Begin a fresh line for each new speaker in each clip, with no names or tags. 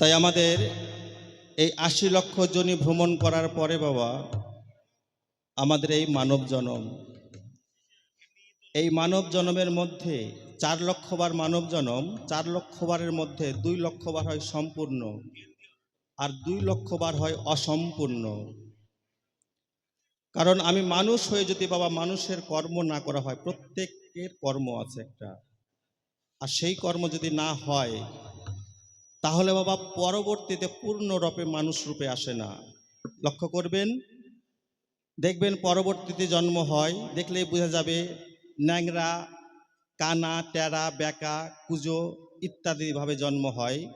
তাই আমাদের এই আশি লক্ষ জনি ভ্রমণ করার পরে, বাবা, আমাদের এই মানব জনম। এই মানব জনমের মধ্যে চার লক্ষবার মানব জনম, চার লক্ষবারের মধ্যে দুই লক্ষবার হয় সম্পূর্ণ আর দুই লক্ষবার হয় অসম্পূর্ণ। কারণ আমি মানুষ হয়ে যদি, বাবা, মানুষের কর্ম না করা হয়, প্রত্যেকের কর্ম আছে একটা। আর সেই কর্ম যদি না হয় তাহলে বাবা পরবর্তীতে পূর্ণরূপে মানুষ রূপে আসে না। লক্ষ্য করবেন, দেখবেন পরবর্তীতে জন্ম হয়, দেখলেই বোঝা যাবে ন্যাংরা, কানা টেরা বেকা কুজো ইত্যাদিভাবে জন্ম হয়।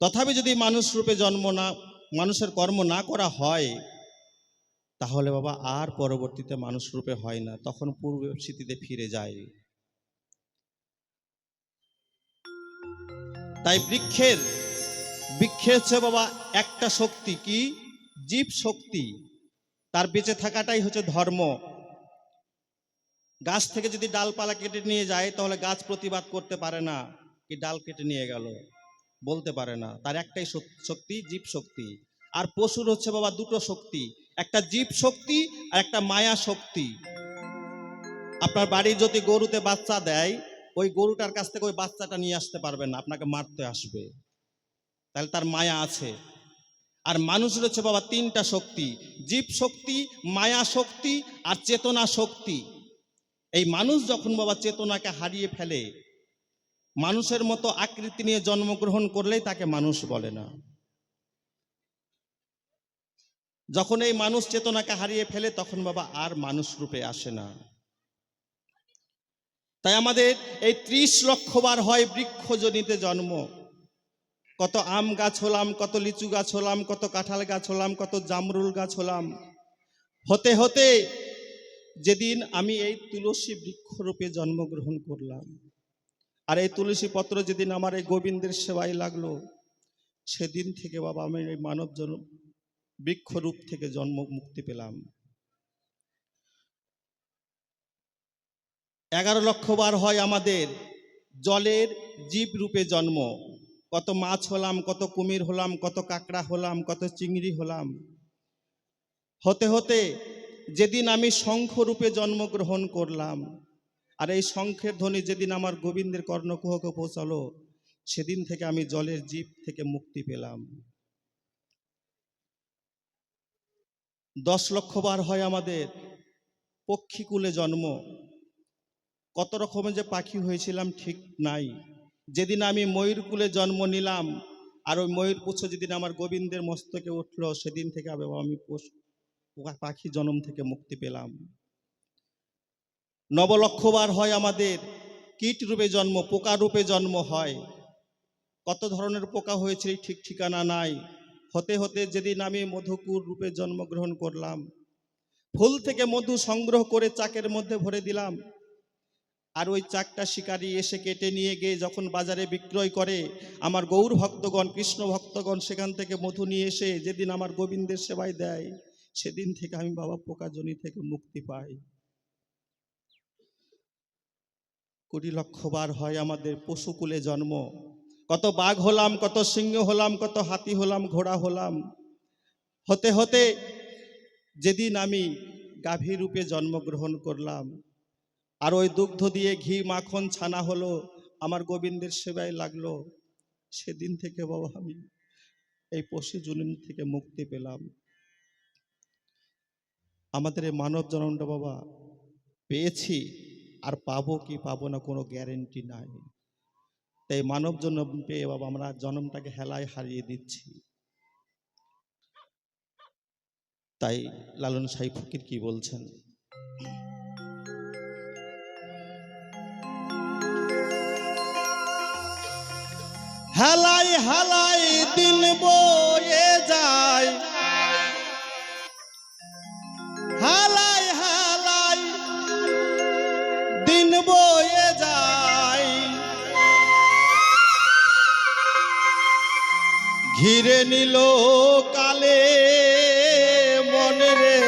তথাপি যদি মানুষ রূপে জন্ম না, মানুষের কর্ম না করা হয়, তাহলে বাবা আর পরবর্তীতে মানুষ রূপে হয় না, তখন পূর্ব স্মৃতিতে ফিরে যায়। তাই বৃক্ষের বৃক্ষের হচ্ছে বাবা একটা শক্তি কি? জীব শক্তি। তার বেঁচে থাকাটাই হচ্ছে ধর্ম। গাছ থেকে যদি ডালপালা কেটে নিয়ে যায়, তাহলে গাছ প্রতিবাদ করতে পারে না কি ডাল কেটে নিয়ে গেল। বলতে পারে না। তার একটাই শক্তি জীব শক্তি। আর পশুর হচ্ছে বাবা দুটো শক্তি, একটা জীব শক্তি আর একটা মায়া শক্তি। আপনার বাড়ির যদি গরুতে বাচ্চা দেয় ওই গরুটার কাছ থেকে ওই বাচ্চাটা নিয়ে আসতে পারবেন না, আপনাকে মারতে আসবে। তাহলে তার মায়া আছে। আর মানুষের হচ্ছে বাবা, তিনটা শক্তি, জীব শক্তি, মায়া শক্তি আর চেতনা শক্তি। এই মানুষ যখন বাবা চেতনাকে হারিয়ে ফেলে, মানুষের মতো আকৃতি নিয়ে জন্মগ্রহণ করলেই তাকে মানুষ বলে না। যখন এই মানুষ চেতনাকে হারিয়ে ফেলে, তখন বাবা আর মানুষ রূপে আসে না। তাই আমাদের এই ত্রিশ লক্ষ বার হয় বৃক্ষজনিতে জন্ম। কত আম গাছ হলাম, কত লিচু গাছ হলাম, কত কাঁঠাল গাছ হলাম, কত জামরুল গাছ হলাম। হতে হতে যেদিন আমি এই তুলসী বৃক্ষরূপে জন্মগ্রহণ করলাম, আর এই তুলসী পত্র যেদিন আমার এই গোবিন্দের সেবায় লাগল, সেদিন থেকে বাবা আমি এই মানব জন্ম বৃক্ষরূপ থেকে জন্ম মুক্তি পেলাম। এগারো লক্ষ বার হয় আমাদের জলের জীব রূপে জন্ম। কত মাছ হলাম, কত কুমির হলাম, কত কাঁকড়া হলাম, কত চিংড়ি হলাম। হতে হতে যেদিন আমি শঙ্খ রূপে জন্মগ্রহণ করলাম, আর এই শঙ্খের ধ্বনি যেদিন আমার গোবিন্দের কর্ণকুহকে পৌঁছালো, সেদিন থেকে আমি জলের জীব থেকে মুক্তি পেলাম। দশ লক্ষ বার হয় আমাদের পক্ষীকুলে জন্ম কত রকমের যে পাখি হয়েছিলাম ঠিক নাই। যেদিন আমি ময়ূরকুলে জন্ম নিলাম আর ওই ময়ূর পুচ্ছ যেদিন আমার গোবিন্দের মস্তকে উঠল, সেদিন থেকে আমি পাখি জন্ম থেকে মুক্তি পেলাম। নবলক্ষবার হয় আমাদের, কীট রূপে জন্ম, পোকা রূপে জন্ম হয়। কত ধরনের পোকা হয়েছে ঠিক ঠিকানা নাই। হতে হতে যেদিন আমি মধুকুর রূপে জন্মগ্রহণ করলাম, ফুল থেকে মধু সংগ্রহ করে চাকের মধ্যে ভরে দিলাম আর ওই চাকটা শিকারী এসে কেটে নিয়ে গিয়ে যখন বাজারে বিক্রয় করে, আমার গৌর ভক্তগণ, কৃষ্ণ ভক্তগণ সেখান থেকে মধু নিয়ে এসে যেদিন আমার গোবিন্দের সেবায় দেয়, সেদিন থেকে আমি বাবা পোকাজনি থেকে মুক্তি পাই। কোটি লক্ষ বার হয় আমাদের পশুকুলে জন্ম। কত বাঘ হলাম, কত সিংহ হলাম, কত হাতি হলাম, ঘোড়া হলাম। হতে হতে যেদিন আমি গাভী রূপে জন্মগ্রহণ করলাম আর ওই দুগ্ধ দিয়ে ঘি মাখন ছানা হলো, আমার গোবিন্দের সেবায় লাগল। সেদিন থেকে বাবা আমি এই পশু জুলুম থেকে মুক্তি পেলাম। আমাদের এই মানব জনমটা বাবা পেয়েছি আর পাবো কি পাবো না কোনো গ্যারেন্টি নাই। তাই মানব জন্ম পেয়ে বাবা আমরা জন্মটাকে হেলায় হারিয়ে দিচ্ছি। তাই লালন সাই ফকির কি বলছেন? হেলাই দিন বয়ে যায়। হালাই হালাই দিন বয়ে যায়। ঘিরে নিল কালে মনে রে।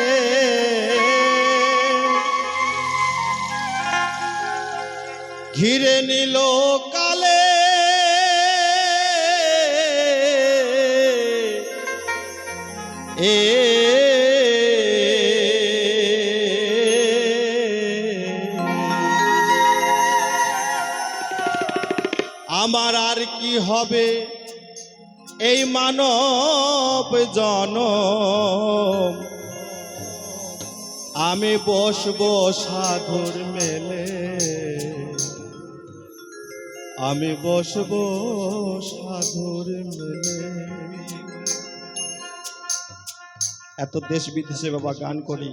ঘিরে নিল এ আমার আর কি হবে? এই মানব জনম। আমি বসবো সাধুর মেলে। আমি বসবো সাধুর মেলে। এত দেশ বিদেশে বাবা গান করি।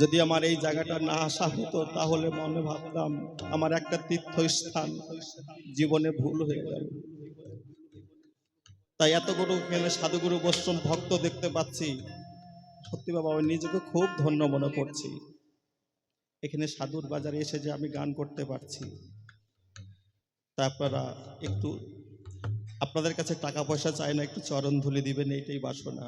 যদি আমার এই জায়গাটা না আসা হতো, তাহলে মনে ভাবতাম আমার একটা তীর্থস্থান জীবনে ভুল হয়ে গেল তাই এতগুলো এখানে সাধুগুরু বৈষ্ণব ভক্ত দেখতে পাচ্ছি। সত্যি বাবা, আমি নিজেকে খুব ধন্য মনে করছি। এখানে সাধুর বাজারে এসে যে আমি গান করতে পারছি। তা আপনারা একটু, আপনাদের কাছে টাকা পয়সা চাই না, একটু চরণ ধুলি দিবেন, এইটাই বাসনা।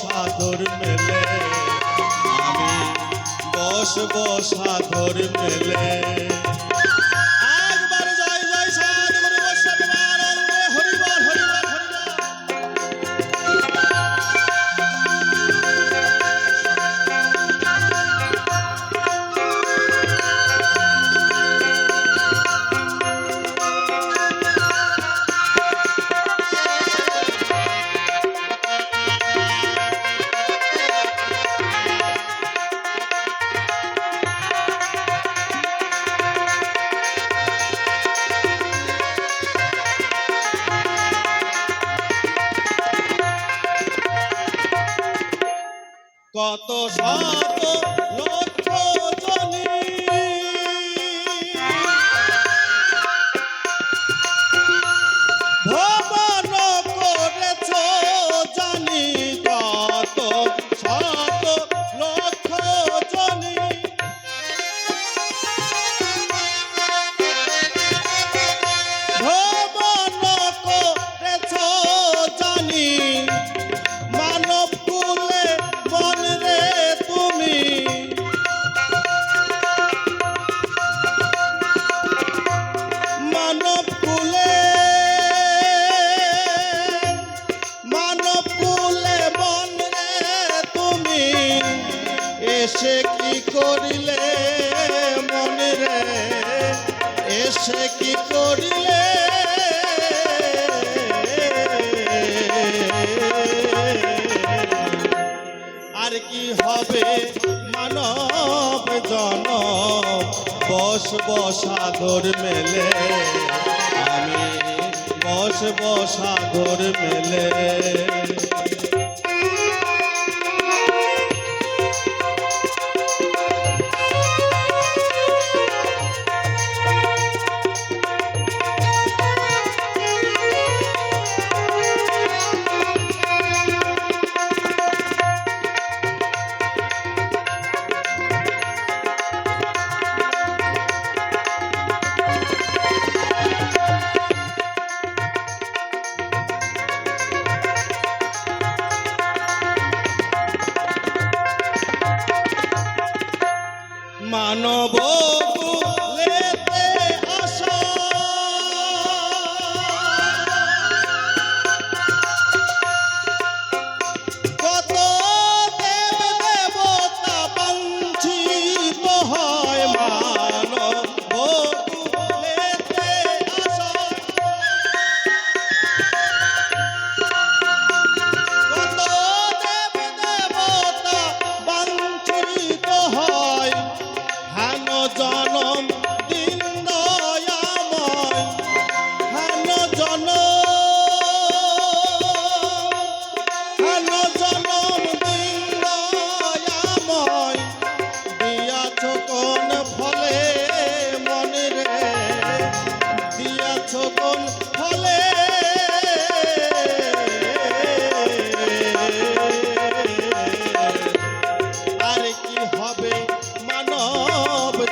সাধর মেলে। আমি বসব সাধর মেলে। কত শত জন বসব সাগর মেলে। আমি বসব সাগর মেলে।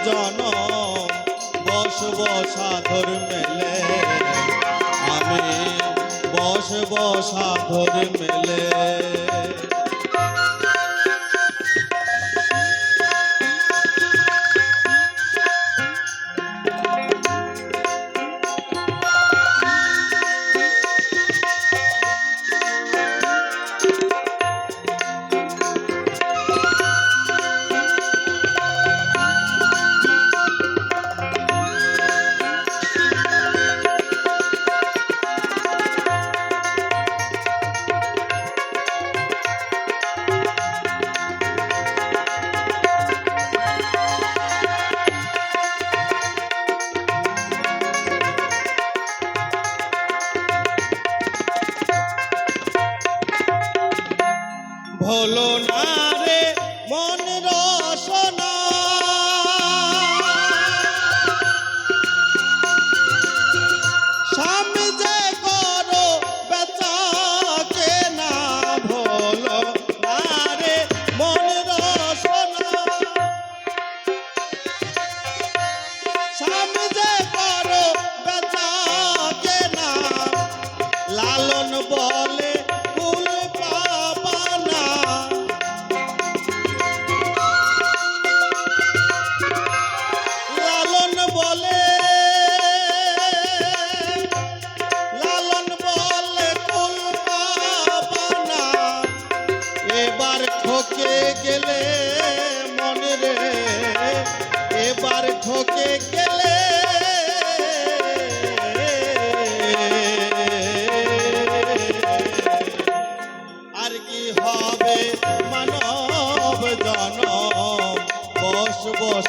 জন বসব সাধর মেলে। আমি বসব সাধর মেলে। ভোলো না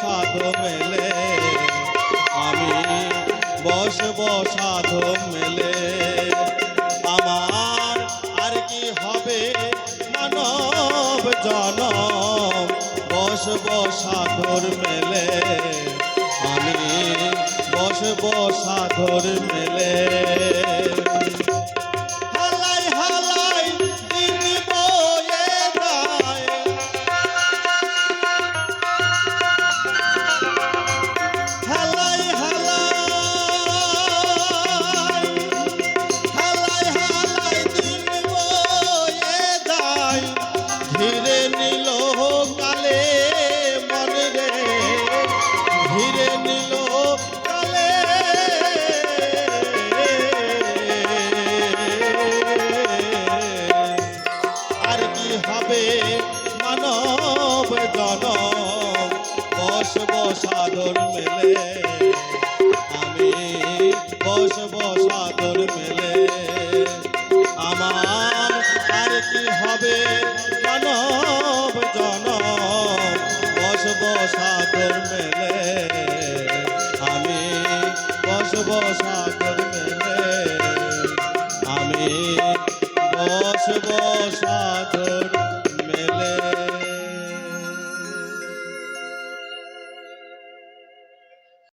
সাধু মেলে। আমি বসব সাধু মেলে। আমার আর কি হবে মানব জন বসব সাধুর মেলে। আমি বস বসা ধর মেলে। সাগর মেলে। আমি বসব সাগর